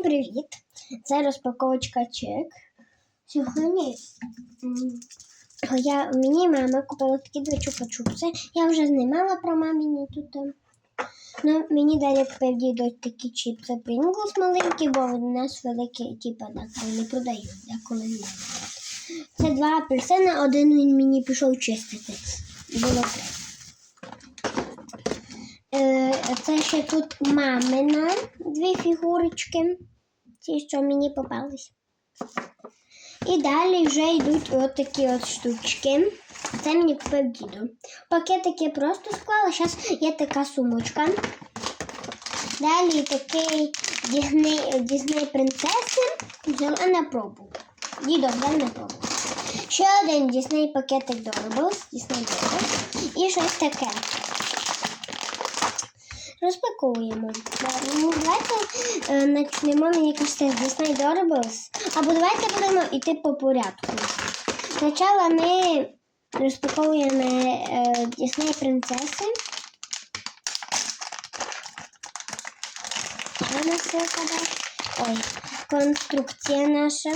Всім привіт! Це розпаковочка чек. Сьогодні я, мені мама купила такі два чупа-чупси. Я вже знімала про маміні тут. Ну, мені далі купив дідо такі чіпси Pringles маленькі, бо у нас великі, типу, так, не продають, деколи не. Це два апельсини, один він мені пішов чистити. Було три. Е, Це ще тут мамина дві фігурочки, ті, що мені попались. І далі вже йдуть от такі от штучки. Це мені купив діду. Пакетик я просто склала. Зараз є така сумочка. Далі такий Дісней, принцеси взяла на пробу. Дідо взяв на пробу. Ще один Дісней пакетик Doorables, Дісней Doorables. І щось таке. Розпаковуємо. Ну, давайте е, почнемо, мені кажеться, Disney Doorables. Або давайте будемо йти по порядку. Спочатку ми розпаковуємо е, Disney принцеси. Ой, конструкція наша.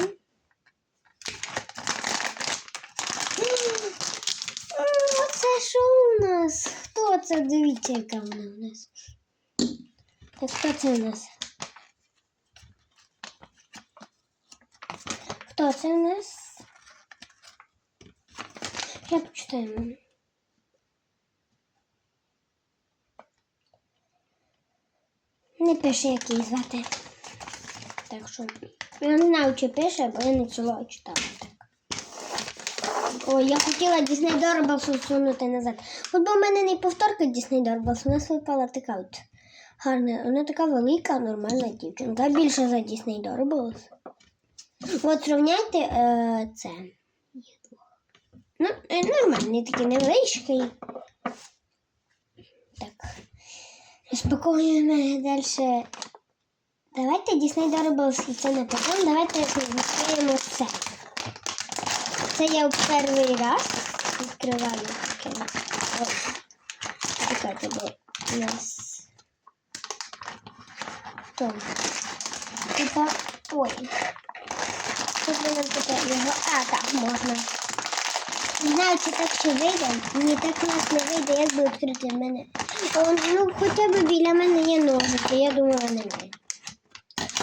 Оце що у нас? Хто це? Дивіться, яка вона у нас. Так, хто це у нас? Хто це у нас? Я почитаємо. Не пише, як її звати. Так що. Я не знаю, чи пише, бо я не ціло читала. Ой, я хотіла Disney Doorables всунути назад. От бо в мене не повторка Disney Doorables, у нас випала така от гарна. Вона така велика, нормальна дівчинка. Більше за Disney Doorables. От зрівняйте е, це. Ну, е, нормальний такий невеличкий. Так. Розпаковуємо далі. Давайте Doorables і це не потім. Давайте відкриємо це. Це я в перший раз відкриваю таке. Чекайте, бо у нас. То. Типа. Ой. Тут нам тепер його. А, так, можна. Не так ще вийде. Мені так нас не вийде, як би відкрити мене. Ну, хоча б біля мене є ножиці, я думаю, немає.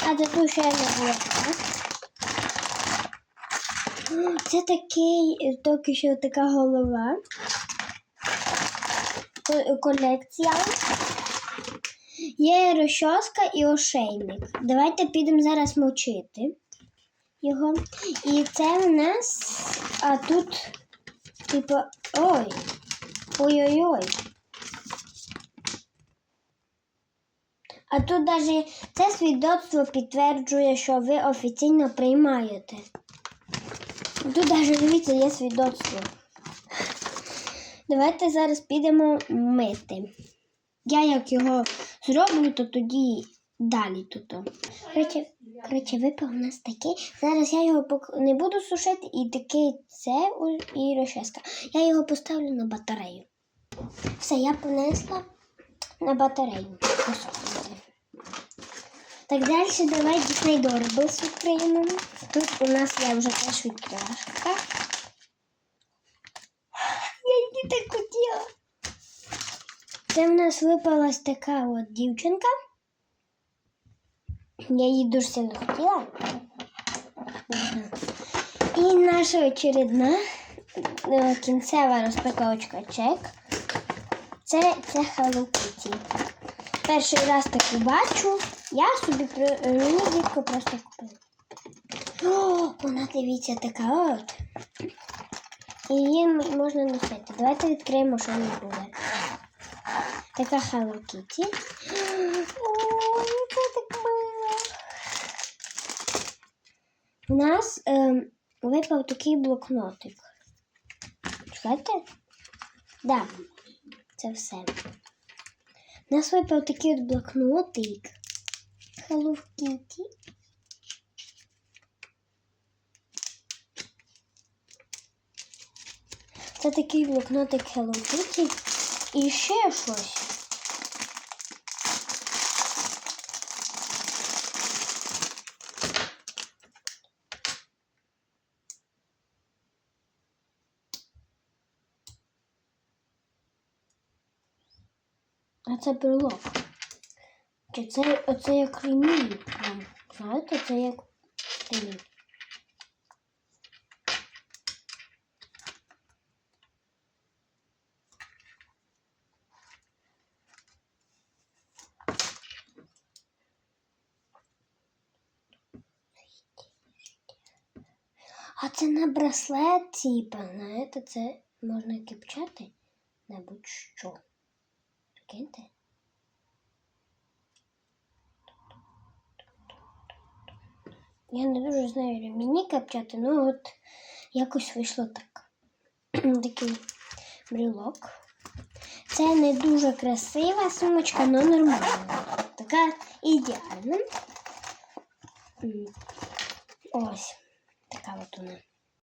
А тут ще не було. так? Це такий, е, тільки що така голова. Ко- Колекція. Є розчоска і ошейник. Давайте підемо зараз мочити його. І це у нас, а тут, типу, ой, ой-ой-ой. А тут навіть це свідоцтво підтверджує, що ви офіційно приймаєте. Тут навіть дивіться, є свідоцтво. Давайте зараз підемо мити. Я як його зроблю, то тоді далі тут. Коротше, випав у нас такий. Зараз я його не буду сушити і такий це і розческа. Я його поставлю на батарею. Все, я понесла на батарею. Так далі давай Disney Doorables відкриємо. Тут у нас я вже теж відкривашка. Я її так хотіла. Це в нас випалась така от дівчинка. Я її дуже сильно хотіла. І наша очередна е, кінцева розпаковочка чек. Це, це Hello Kitty. Перший раз таку бачу. Я собі мені дітко просто купив. О, вона дивіться така от. І її можна носити. Давайте відкриємо, що не буде. Така Hello Kitty. Ой, це так мило. У нас ем, випав такий блокнотик. Чекайте? Да, це все. У нас випав такий от блокнотик. Hello Kitty. Це такий блокнотик Hello Kitty. І ще щось. А це брелок. Чи це оце як ремінь? Вам Знаєте, це як ремінь. А це на браслет, типа, знаєте, це можна кипчати на будь-що. Прикиньте? Я не дуже знаю ремені капчати, ну от якось вийшло так. Такий брелок. Це не дуже красива сумочка, але нормальна. Така ідеальна. Ось. Така от вона.